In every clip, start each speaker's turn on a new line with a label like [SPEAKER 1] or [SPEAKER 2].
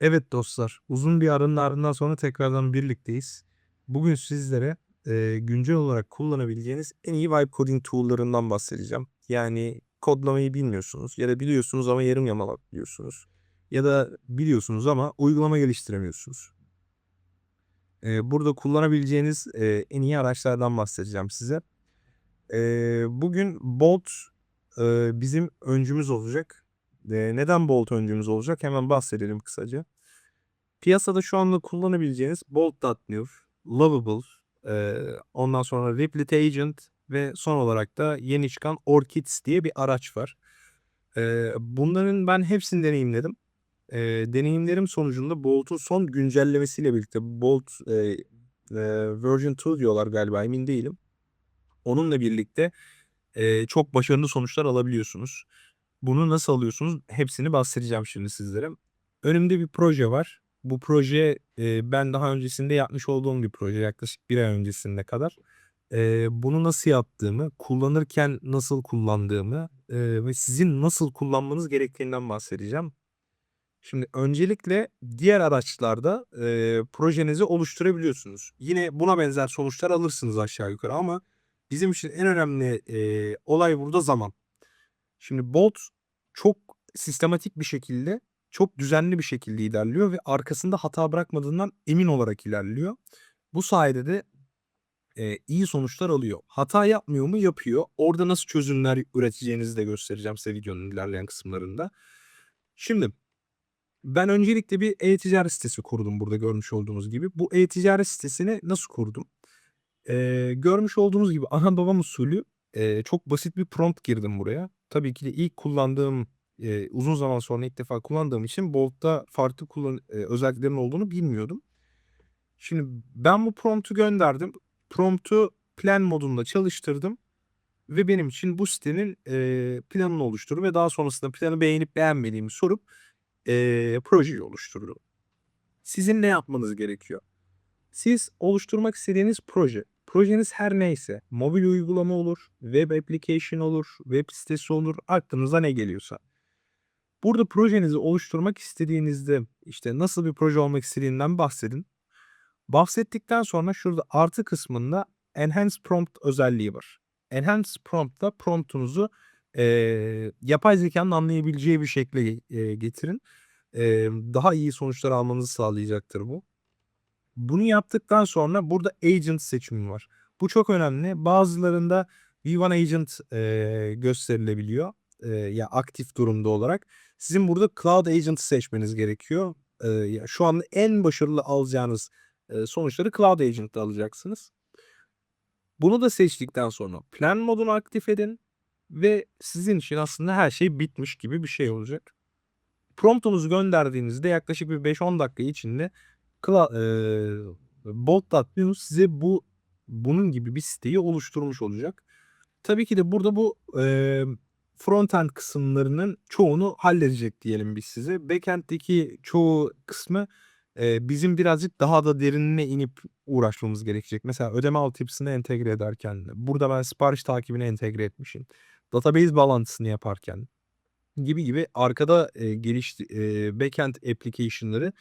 [SPEAKER 1] Evet dostlar, uzun bir aranın ardından sonra tekrardan birlikteyiz. Bugün sizlere eee, güncel olarak kullanabileceğiniz en iyi vibe coding tool'larından bahsedeceğim. Yani kodlamayı bilmiyorsunuz ya da biliyorsunuz ama yarım yamalak biliyorsunuz. Ya da biliyorsunuz ama uygulama geliştiremiyorsunuz. Eee, burada kullanabileceğiniz eee, en iyi araçlardan bahsedeceğim size. Eee, bugün Bolt eee, bizim öncümüz olacak. Eee, neden Bolt öncümüz olacak? Hemen bahsedelim kısaca. Piyasada şu anda kullanabileceğiniz Bolt.new, Lovable, eee, ondan sonra Replit Agent ve son olarak da yeni çıkan Orchids diye bir araç var. Eee, bunların ben hepsini deneyimledim. Eee, deneyimlerim sonucunda Bolt'un son güncellemesiyle birlikte Bolt eee, eee, version 2 diyorlar galiba emin değilim. Onunla birlikte eee, çok başarılı sonuçlar alabiliyorsunuz. Bunu nasıl alıyorsunuz? Hepsini bahsedeceğim şimdi sizlere. Önümde bir proje var. Bu proje eee, ben daha öncesinde yapmış olduğum bir proje yaklaşık bir ay öncesinde kadar. Eee, bunu nasıl yaptığımı, kullanırken nasıl kullandığımı eee, ve sizin nasıl kullanmanız gerektiğinden bahsedeceğim. Şimdi öncelikle diğer araçlarda eee, projenizi oluşturabiliyorsunuz. Yine buna benzer sonuçlar alırsınız aşağı yukarı ama bizim için en önemli eee, olay burada zaman. Şimdi Bolt çok sistematik bir şekilde, çok düzenli bir şekilde ilerliyor ve arkasında hata bırakmadığından emin olarak ilerliyor. Bu sayede de eee, iyi sonuçlar alıyor. Hata yapmıyor mu? Yapıyor. Orada nasıl çözümler üreteceğinizi de göstereceğim size videonun ilerleyen kısımlarında. Şimdi ben öncelikle bir e-ticaret sitesi kurdum burada görmüş olduğunuz gibi. Bu e-ticaret sitesini nasıl kurdum? Eee, görmüş olduğunuz gibi ana babam usulü eee, çok basit bir prompt girdim buraya. Tabii ki de ilk kullandığım, eee, uzun zaman sonra ilk defa kullandığım için Bolt'ta farklı kullan eee, özelliklerin olduğunu bilmiyordum. Şimdi ben bu prompt'u gönderdim. Prompt'u plan modunda çalıştırdım ve benim için bu sitenin eee, planını oluşturdu ve daha sonrasında planı beğenip beğenmediğimi sorup eee, projeyi oluşturdu. Sizin ne yapmanız gerekiyor? Siz oluşturmak istediğiniz proje, projeniz her neyse, mobil uygulama olur, web application olur, web sitesi olur, aklınıza ne geliyorsa. Burada projenizi oluşturmak istediğinizde işte nasıl bir proje olmak istediğinden bahsedin. Bahsettikten sonra şurada artı kısmında Enhance Prompt özelliği var. Enhance Prompt'ta promptunuzu eee, yapay zekanın anlayabileceği bir şekle eee, getirin. Eee, daha iyi sonuçlar almanızı sağlayacaktır bu. Bunu yaptıktan sonra burada agent seçimi var. Bu çok önemli. Bazılarında V1 agent eee, gösterilebiliyor. Eee, ya aktif durumda olarak. Sizin burada Cloud Agent'ı seçmeniz gerekiyor. Eee, ya şu anda en başarılı alacağınız eee, sonuçları Cloud Agent'ta alacaksınız. Bunu da seçtikten sonra plan modunu aktif edin ve sizin için aslında her şey bitmiş gibi bir şey olacak. Promptunuzu gönderdiğinizde yaklaşık bir 5-10 dakika içinde Cla eee, Bolt.news size bu bunun gibi bir siteyi oluşturmuş olacak. Tabii ki de burada bu eee, frontend kısımlarının çoğunu halledecek diyelim biz size. Backend'deki çoğu kısmı eee, bizim birazcık daha da derinine inip uğraşmamız gerekecek. Mesela ödeme altyapısını entegre ederken, burada ben sipariş takibini entegre etmişim. Database bağlantısını yaparken gibi gibi arkada eee, gelişti eee, backend application'ları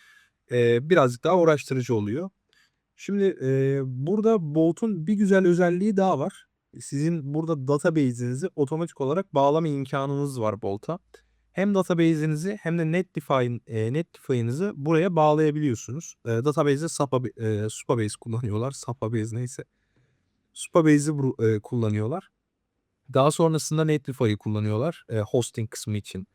[SPEAKER 1] eee, birazcık daha uğraştırıcı oluyor. Şimdi eee, burada Bolt'un bir güzel özelliği daha var. Sizin burada database'inizi otomatik olarak bağlama imkanınız var Bolt'a. Hem database'inizi hem de eee, Netlify'ınızı buraya bağlayabiliyorsunuz. Eee, database'de eee, Supabase kullanıyorlar. Supabase neyse. Supabase'i eee, kullanıyorlar. Daha sonrasında Netlify'ı kullanıyorlar eee, hosting kısmı için.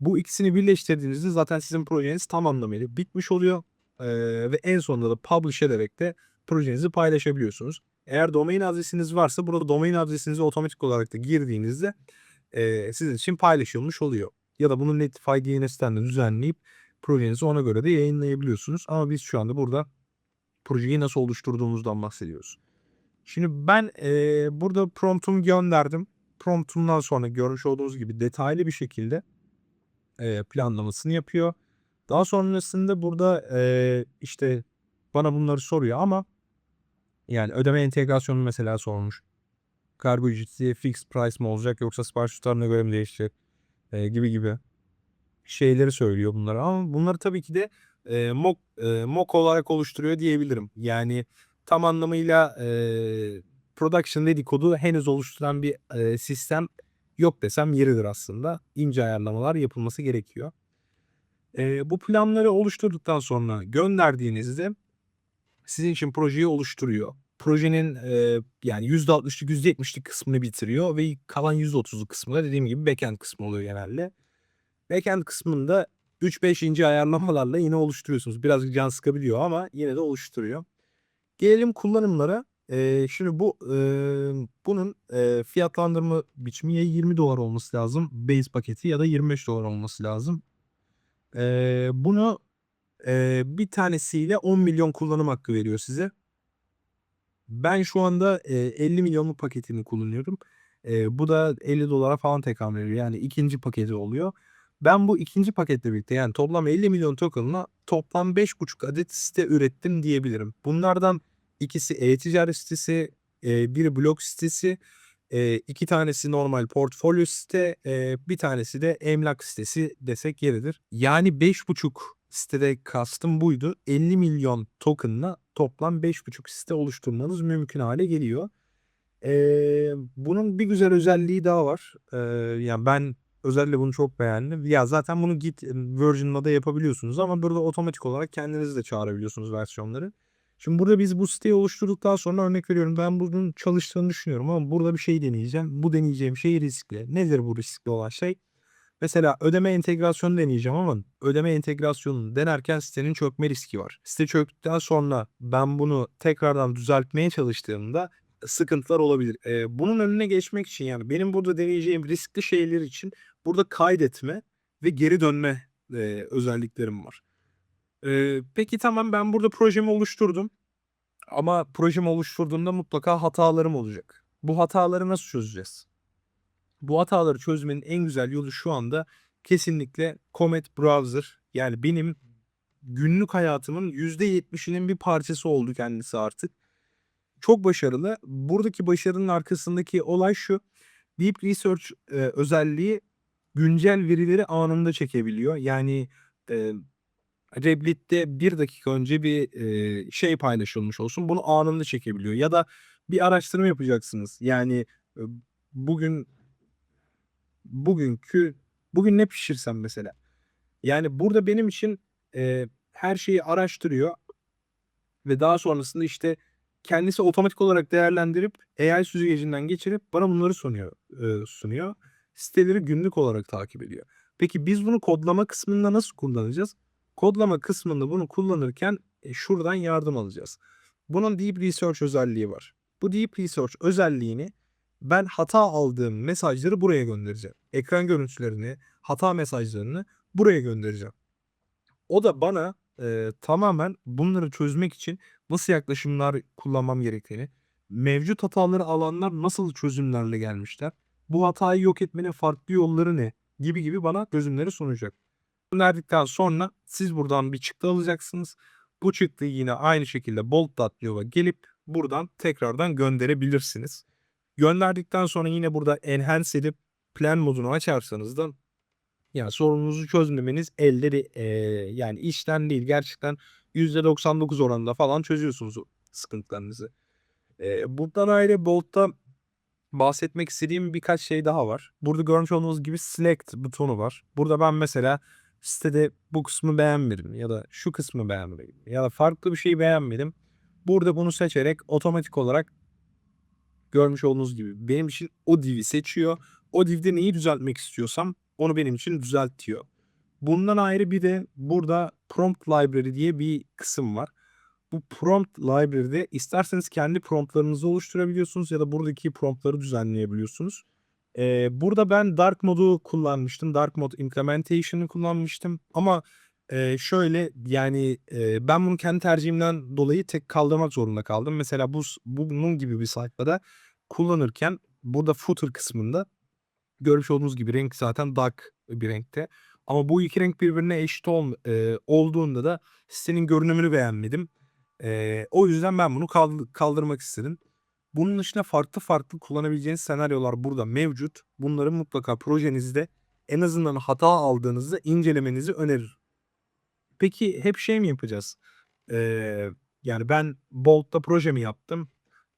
[SPEAKER 1] Bu ikisini birleştirdiğinizde zaten sizin projeniz tam anlamıyla bitmiş oluyor. Eee, ve en sonunda da publish ederek de projenizi paylaşabiliyorsunuz. Eğer domain adresiniz varsa burada domain adresinizi otomatik olarak da girdiğinizde eee, sizin için paylaşılmış oluyor. Ya da bunu Netlify DNS'ten de düzenleyip projenizi ona göre de yayınlayabiliyorsunuz. Ama biz şu anda burada projeyi nasıl oluşturduğumuzdan bahsediyoruz. Şimdi ben eee, burada promptumu gönderdim. Promptumdan sonra görmüş olduğunuz gibi detaylı bir şekilde eee, planlamasını yapıyor. Daha sonrasında burada eee, işte bana bunları soruyor ama yani ödeme entegrasyonu mesela sormuş. Kargo ücreti fixed price mi olacak yoksa sipariş tutarına göre mi değişecek eee, gibi gibi şeyleri söylüyor bunlara. Ama bunları tabii ki de eee, mock, eee, mock olarak oluşturuyor diyebilirim. Yani tam anlamıyla, eee, production ready kodu henüz oluşturan bir, eee, sistem yok desem yeridir aslında. İnce ayarlamalar yapılması gerekiyor. Eee, bu planları oluşturduktan sonra gönderdiğinizde sizin için projeyi oluşturuyor. Projenin, eee, yani %60'lık %70'lik kısmını bitiriyor ve kalan %30'luk kısmı da dediğim gibi backend kısmı oluyor genelde. Backend kısmında 3-5 ince ayarlamalarla yine oluşturuyorsunuz. Birazcık can sıkabiliyor ama yine de oluşturuyor. Gelelim kullanımlara. Eee, şimdi bu, eee, bunun, eee, fiyatlandırma biçimi ya $20 olması lazım base paketi ya da $25 olması lazım. Eee, bunu, eee, bir tanesiyle 10.000.000 kullanım hakkı veriyor size. Ben şu anda, eee, 50.000.000'luk paketini kullanıyorum. Eee, bu da $50'a falan tekabül ediyor. Yani 2'nci paketi oluyor. Ben bu 2'nci paketle birlikte yani toplam 50.000.000 token'la toplam 5,5 adet site ürettim diyebilirim. Bunlardan ikisi e-ticaret sitesi, eee, biri blog sitesi, eee, 2 tanesi normal portfolyo site, eee, bir tanesi de emlak sitesi desek yeridir. Yani 5,5 sitede kastım buydu. 50.000.000 token'la toplam 5,5 site oluşturmanız mümkün hâle geliyor. Eee, bunun bir güzel özelliği daha var. Eee, yani ben özellikle bunu çok beğendim. Ya zaten bunu Git version'la da yapabiliyorsunuz ama burada otomatik olarak kendiniz de çağırabiliyorsunuz versiyonları. Şimdi burada biz bu siteyi oluşturduktan sonra örnek veriyorum ben bunun çalıştığını düşünüyorum ama burada bir şey deneyeceğim. Bu deneyeceğim şey riskli. Nedir bu riskli olan şey? Mesela ödeme entegrasyonu deneyeceğim ama ödeme entegrasyonunu denerken sitenin çökme riski var. Site çöktükten sonra ben bunu tekrardan düzeltmeye çalıştığımda sıkıntılar olabilir. Eee, bunun önüne geçmek için yani benim burada deneyeceğim riskli şeyler için burada kaydetme ve geri dönme, eee, özelliklerim var. Eee, peki tamam ben burada projemi oluşturdum ama projemi oluşturduğumda mutlaka hatalarım olacak. Bu hataları nasıl çözeceğiz? Bu hataları çözmenin en güzel yolu şu anda kesinlikle Comet Browser. Yani benim günlük hayatımın %70'inin bir parçası oldu kendisi artık. Çok başarılı. Buradaki başarının arkasındaki olay şu: Deep Research, eee, özelliği güncel verileri anında çekebiliyor. Yani, eee, Reddit'te 1 dakika önce bir, eee, şey paylaşılmış olsun, bunu anında çekebiliyor ya da bir araştırma yapacaksınız. Yani, bugün bugünkü bugün ne pişirsem mesela? Yani burada benim için, eee, her şeyi araştırıyor ve daha sonrasında, işte, kendisi otomatik olarak değerlendirip AI süzgecinden geçirip bana bunları sunuyor eee, sunuyor. Siteleri günlük olarak takip ediyor. Peki biz bunu kodlama kısmında nasıl kullanacağız? Kodlama kısmında bunu kullanırken, eee, şuradan yardım alacağız. Bunun Deep Research özelliği var. Bu Deep Research özelliğini ben hata aldığım mesajları buraya göndereceğim. Ekran görüntülerini, hata mesajlarını buraya göndereceğim. O da bana, eee, tamamen bunları çözmek için nasıl yaklaşımlar kullanmam gerektiğini, mevcut hataları alanlar nasıl çözümlerle gelmişler, bu hatayı yok etmenin farklı yolları ne gibi gibi bana çözümleri sunacak. Gönderdikten sonra siz buradan bir çıktı alacaksınız. Bu çıktıyı yine aynı şekilde bolt.io'ya gelip buradan tekrardan gönderebilirsiniz. Gönderdikten sonra yine burada enhance edip plan modunu açarsanız da ya sorununuzu çözmemeniz de, eee, yani işten değil gerçekten %99 oranında falan çözüyorsunuz sıkıntılarınızı. Eee, bundan ayrı Bolt'ta bahsetmek istediğim birkaç şey daha var. Burada görmüş olduğunuz gibi select butonu var. Burada ben mesela sitede bu kısmı beğenmedim ya da şu kısmı beğenmedim ya da farklı bir şey beğenmedim. Burada bunu seçerek otomatik olarak görmüş olduğunuz gibi benim için o div'i seçiyor. O div'de neyi düzeltmek istiyorsam onu benim için düzeltiyor. Bundan ayrı bir de burada prompt library diye bir kısım var. Bu prompt library'de isterseniz kendi prompt'larınızı oluşturabiliyorsunuz ya da buradaki prompt'ları düzenleyebiliyorsunuz. Eee, burada ben dark mode'u kullanmıştım. Dark mode implementation'ı kullanmıştım ama, eee, şöyle yani, eee, ben bunu kendi tercihimden dolayı tek kaldırmak zorunda kaldım. Mesela bu s bunun gibi bir sayfada kullanırken burada footer kısmında görmüş olduğunuz gibi renk zaten dark bir renkte ama bu 2 renk birbirine eşit ol eee, olduğunda da sitenin görünümünü beğenmedim. Eee, o yüzden ben bunu kaldı kaldırmak istedim. Bunun dışında farklı farklı kullanabileceğiniz senaryolar burada mevcut. Bunları mutlaka projenizde en azından hata aldığınızda incelemenizi öneririm. Peki hep şey mi yapacağız? Eee, yani ben Bolt'ta projemi yaptım.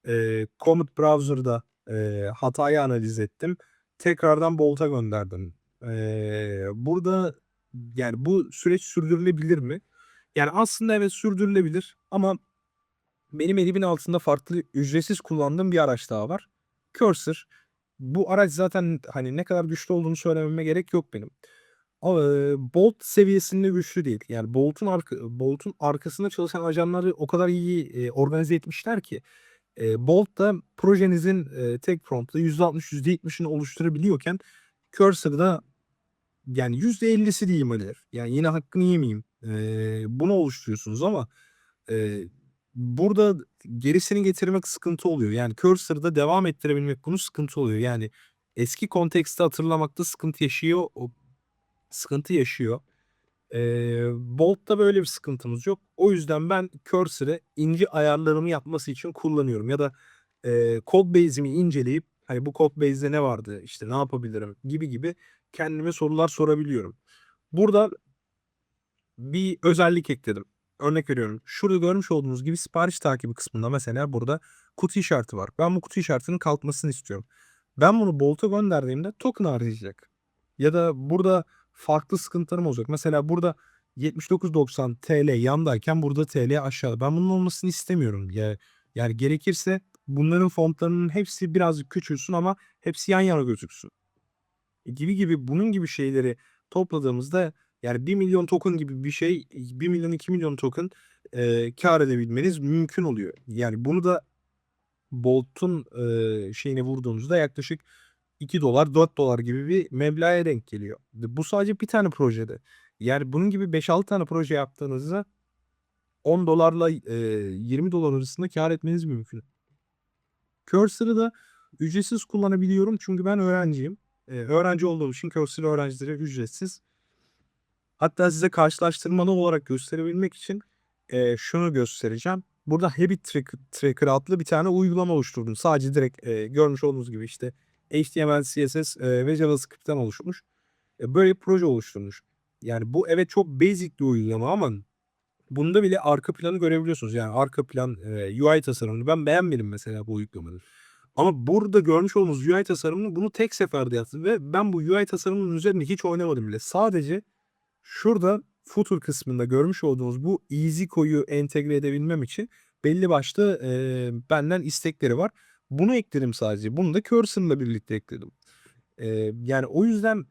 [SPEAKER 1] Eee, Comet Browser'da, eee, hatayı analiz ettim. Tekrardan Bolt'a gönderdim. Eee, burada yani bu süreç sürdürülebilir mi? Yani aslında evet sürdürülebilir ama benim elimin altında farklı ücretsiz kullandığım bir araç daha var. Cursor. Bu araç zaten hani ne kadar güçlü olduğunu söylememe gerek yok benim. Bolt seviyesinde güçlü değil. Yani Bolt'un arka Bolt'un arkasında çalışan ajanları o kadar iyi, organize etmişler ki, Bolt da projenizin, eee, tek prompt'ta %60 %70'ini oluşturabiliyorken Cursor'da yani %50'si diyeyim hadi. Yani yine hakkını yemeyeyim. Bunu oluşturuyorsunuz ama, burada gerisini getirmek sıkıntı oluyor. Yani Cursor'da devam ettirebilmek bunu sıkıntı oluyor. Yani eski konteksti hatırlamakta sıkıntı yaşıyor o sıkıntı yaşıyor. Eee, Bolt'ta böyle bir sıkıntımız yok. O yüzden ben Cursor'ı ince ayarlarımı yapması için kullanıyorum ya da, eee, Codebase'imi inceleyip hani bu Codebase'de ne vardı, işte ne yapabilirim gibi gibi kendime sorular sorabiliyorum. Burada bir özellik ekledim. Örnek veriyorum. Şurada görmüş olduğunuz gibi sipariş takibi kısmında mesela burada kutu işareti var. Ben bu kutu işaretinin kalkmasını istiyorum. Ben bunu Bolt'a gönderdiğimde token harcayacak. Ya da burada farklı sıkıntılarım olacak. Mesela burada 79.90 TL yandayken burada TL aşağıda. Ben bunun olmasını istemiyorum. Ya, yani gerekirse bunların fontlarının hepsi birazcık küçülsün ama hepsi yan yana gözüksün. Gibi gibi bunun gibi şeyleri topladığımızda yani 1.000.000 token gibi bir şey 1.000.000 2.000.000 token, eee, kâr edebilmeniz mümkün oluyor. Yani bunu da Bolt'un, eee, şeyine vurduğunuzda yaklaşık $2 $4 gibi bir meblağa denk geliyor. Bu sadece bir tane projede. Yani bunun gibi 5-6 tane proje yaptığınızda $10'la, eee, $20 arasında kâr etmeniz mümkün. Cursor'ı da ücretsiz kullanabiliyorum çünkü ben öğrenciyim. Eee, öğrenci olduğum için Cursor öğrencilere ücretsiz. Hatta size karşılaştırmalı olarak gösterebilmek için, eee, şunu göstereceğim. Burada Habit Tracker adlı bir tane uygulama oluşturdum. Sadece direkt, eee, görmüş olduğunuz gibi işte HTML, CSS, eee, ve JavaScript'ten oluşmuş. Eee, böyle bir proje oluşturmuş. Yani bu evet çok basic bir uygulama ama bunda bile arka planı görebiliyorsunuz. Yani arka plan, eee, UI tasarımını ben beğenmedim mesela bu uygulamanın. Ama burada görmüş olduğunuz UI tasarımını bunu tek seferde yaptım ve ben bu UI tasarımının üzerinde hiç oynamadım bile. Sadece şurada footer kısmında görmüş olduğunuz bu EasyCo'yu entegre edebilmem için belli başlı, eee, benden istekleri var. Bunu ekledim sadece. Bunu da Cursor'la birlikte ekledim. Eee, yani o yüzden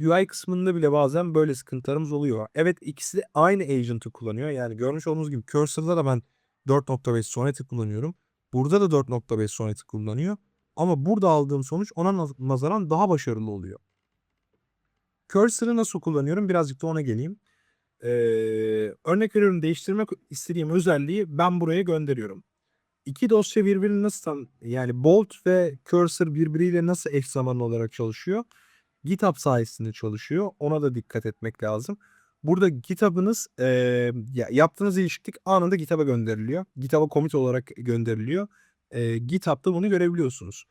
[SPEAKER 1] UI kısmında bile bazen böyle sıkıntılarımız oluyor. Evet ikisi de aynı agent'ı kullanıyor. Yani görmüş olduğunuz gibi Cursor'da da ben 4.5 Sonet'i kullanıyorum. Burada da 4.5 Sonet'i kullanıyor. Ama burada aldığım sonuç ona naz nazaran daha başarılı oluyor. Cursor'ı nasıl kullanıyorum? Birazcık da ona geleyim. Eee, örnek veriyorum değiştirmek istediğim özelliği ben buraya gönderiyorum. 2 dosya birbirini nasıl tam yani Bolt ve Cursor birbiriyle nasıl eş zamanlı olarak çalışıyor? GitHub sayesinde çalışıyor. Ona da dikkat etmek lazım. Burada GitHub'ınız, ya yaptığınız değişiklik anında GitHub'a gönderiliyor. GitHub'a commit olarak gönderiliyor. Eee, GitHub'da bunu görebiliyorsunuz.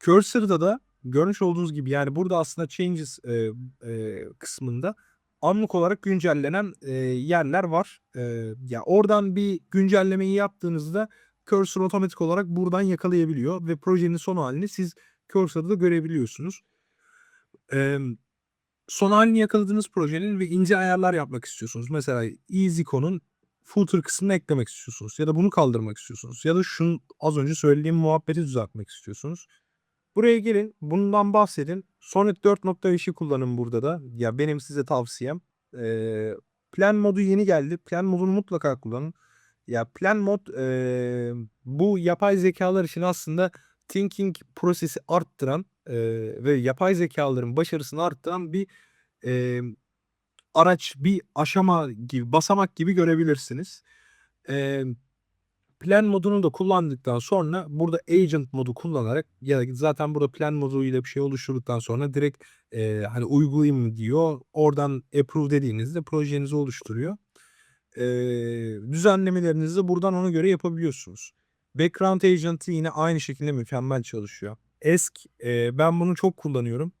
[SPEAKER 1] Cursor'da da görmüş olduğunuz gibi yani burada aslında changes, eee, eee, kısmında anlık olarak güncellenen, eee, yerler var. Eee, ya oradan bir güncellemeyi yaptığınızda Cursor otomatik olarak buradan yakalayabiliyor ve projenin son halini siz Cursor'da görebiliyorsunuz. Emm, son halini yakaladığınız projenin ve ince ayarlar yapmak istiyorsunuz. Mesela EasyCo'nun footer kısmını eklemek istiyorsunuz ya da bunu kaldırmak istiyorsunuz ya da şunu az önce söylediğim muhabbeti düzeltmek istiyorsunuz. Buraya gelin, bundan bahsedin. Sonnet 4.5'i kullanın burada da. Ya benim size tavsiyem. Eee, plan modu yeni geldi. Plan modunu mutlaka kullanın. Ya plan mod, eee, bu yapay zekalar için aslında thinking prosesi arttıran, eee, ve yapay zekaların başarısını arttıran bir, emm, araç, bir aşama gibi, basamak gibi görebilirsiniz. Emm, plan modunu da kullandıktan sonra burada agent modu kullanarak ya da zaten burada plan moduyla bir şey oluşturduktan sonra direkt, eee, hani uygulayayım diyor. Oradan approve dediğinizde projenizi oluşturuyor. Eee, düzenlemelerinizi buradan ona göre yapabiliyorsunuz. Background agent'ı yine aynı şekilde mükemmel çalışıyor. Esk, eee, ben bunu çok kullanıyorum.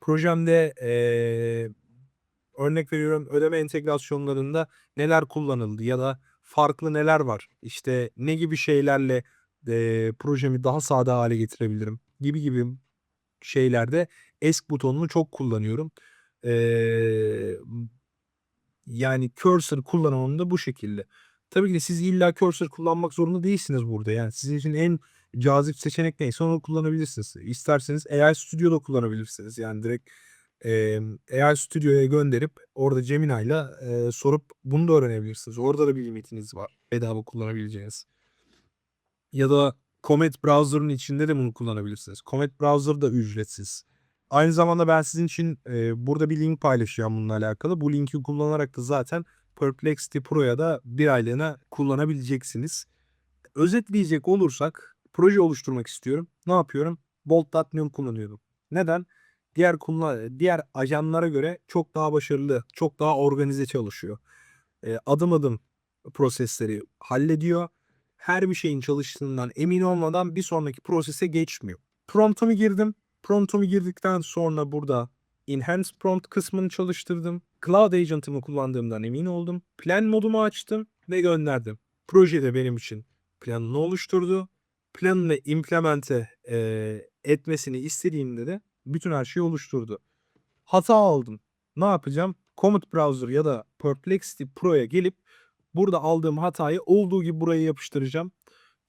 [SPEAKER 1] Projemde, eee, Örnek veriyorum ödeme entegrasyonlarında neler kullanıldı ya da farklı neler var? İşte ne gibi şeylerle, eee, projemi daha sade hâle getirebilirim gibi gibi şeylerde ESC butonunu çok kullanıyorum. Eee, yani cursor kullanımım da bu şekilde. Tabii ki de siz illa cursor kullanmak zorunda değilsiniz burada. Yani sizin için en cazip seçenek neyse onu kullanabilirsiniz. İsterseniz AI Studio'da kullanabilirsiniz. Yani direkt, emm, AI Studio'ya gönderip orada Gemini'yle, eee, sorup bunu da öğrenebilirsiniz. Orada da bir limitiniz var bedava kullanabileceğiniz. Ya da Comet Browser'ın içinde de bunu kullanabilirsiniz. Comet Browser da ücretsiz. Aynı zamanda ben sizin için, eee, burada bir link paylaşacağım bununla alakalı. Bu linki kullanarak da zaten Perplexity Pro'ya da 1 aylığına kullanabileceksiniz. Özetleyecek olursak proje oluşturmak istiyorum. Ne yapıyorum? Bolt.NEO kullanıyorum. Neden? Diğer kullan diğer ajanlara göre çok daha başarılı, çok daha organize çalışıyor. Eee, adım adım prosesleri hallediyor. Her bir şeyin çalıştığından emin olmadan bir sonraki prosese geçmiyor. Prompt'umu girdim. Prompt'umu girdikten sonra burada Enhanced Prompt kısmını çalıştırdım. Cloud Agent'ımı kullandığımdan emin oldum. Plan modumu açtım ve gönderdim. Proje de benim için planını oluşturdu. Planını implemente, eee, etmesini istediğimde de bütün her şeyi oluşturdu. Hata aldım. Ne yapacağım? Comet Browser ya da Perplexity Pro'ya gelip burada aldığım hatayı olduğu gibi buraya yapıştıracağım.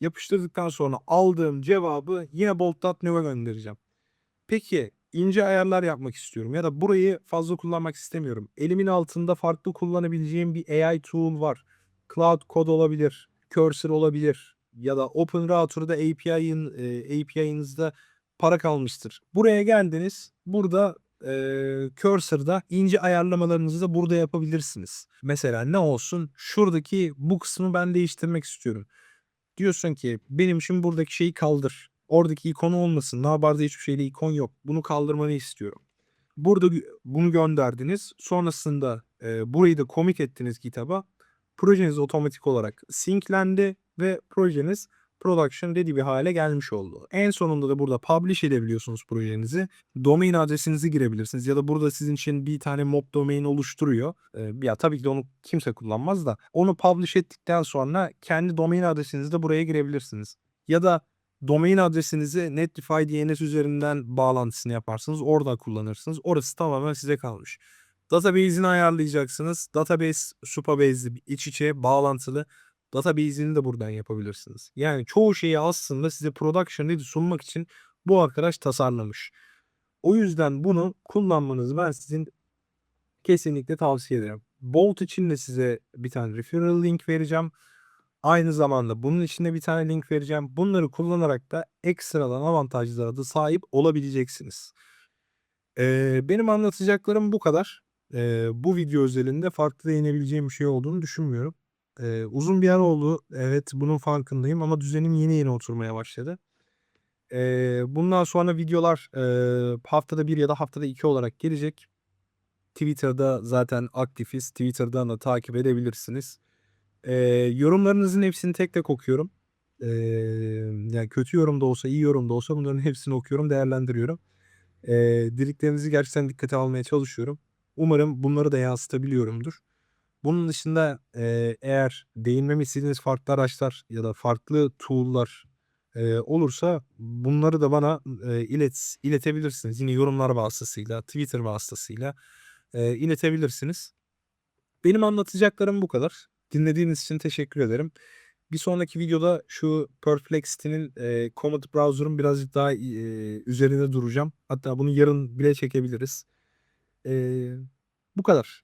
[SPEAKER 1] Yapıştırdıktan sonra aldığım cevabı yine Bolt.NEO'ya göndereceğim. Peki ince ayarlar yapmak istiyorum ya da burayı fazla kullanmak istemiyorum. Elimin altında farklı kullanabileceğim bir AI tool var. Cloud Code olabilir, Cursor olabilir ya da OpenRouter'da API'ın, eee, API'nizde para kalmıştır. Buraya geldiniz. Burada, eee, Cursor'da ince ayarlamalarınızı da burada yapabilirsiniz. Mesela ne olsun? Şuradaki bu kısmı ben değiştirmek istiyorum. Diyorsun ki benim için buradaki şeyi kaldır. Oradaki ikon olmasın. Navbar'da hiçbir şeyde ikon yok. Bunu kaldırmanı istiyorum. Burada bunu gönderdiniz. Sonrasında, eee, burayı da commit ettiniz GitHub'a. Projeniz otomatik olarak sync'lendi ve projeniz production ready bir hâle gelmiş oldu. En sonunda da burada publish edebiliyorsunuz projenizi. Domain adresinizi girebilirsiniz ya da burada sizin için bir tane mob domain oluşturuyor. Eee, ya tabii ki de onu kimse kullanmaz da onu publish ettikten sonra kendi domain adresinizi de buraya girebilirsiniz. Ya da domain adresinizi Netlify DNS üzerinden bağlantısını yaparsınız. Orada kullanırsınız. Orası tamamen size kalmış. Database'ini ayarlayacaksınız. Database, Supabase iç içe bağlantılı. Database'ini de buradan yapabilirsiniz. Yani çoğu şeyi aslında size production ready sunmak için bu arkadaş tasarlamış. O yüzden bunu kullanmanızı ben sizin kesinlikle tavsiye ederim. Bolt için de size bir tane referral link vereceğim. Aynı zamanda bunun için de bir tane link vereceğim. Bunları kullanarak da ekstradan avantajlara da sahip olabileceksiniz. Eee, benim anlatacaklarım bu kadar. Eee, bu video özelinde farklı değinebileceğim bir şey olduğunu düşünmüyorum. Eee, uzun bir ara oldu. Evet, bunun farkındayım ama düzenim yeni yeni oturmaya başladı. Eee, bundan sonra videolar, eee, haftada 1 ya da haftada 2 olarak gelecek. Twitter'da zaten aktifiz. Twitter'dan da takip edebilirsiniz. Eee, yorumlarınızın hepsini tek tek okuyorum. Eee, yani kötü yorum da olsa, iyi yorum da olsa bunların hepsini okuyorum, değerlendiriyorum. Eee, dediklerinizi gerçekten dikkate almaya çalışıyorum. Umarım bunları da yansıtabiliyorumdur. Bunun dışında, eee, eğer değinmemi istediğiniz farklı araçlar ya da farklı tool'lar, eee, olursa bunları da bana, eee, ilet iletebilirsiniz. Yine yorumlar vasıtasıyla, Twitter vasıtasıyla, eee, iletebilirsiniz. Benim anlatacaklarım bu kadar. Dinlediğiniz için teşekkür ederim. Bir sonraki videoda şu Perplexity'nin, eee, Comet Browser'ın birazcık daha, eee, üzerinde duracağım. Hatta bunu yarın bile çekebiliriz. Eee, bu kadar.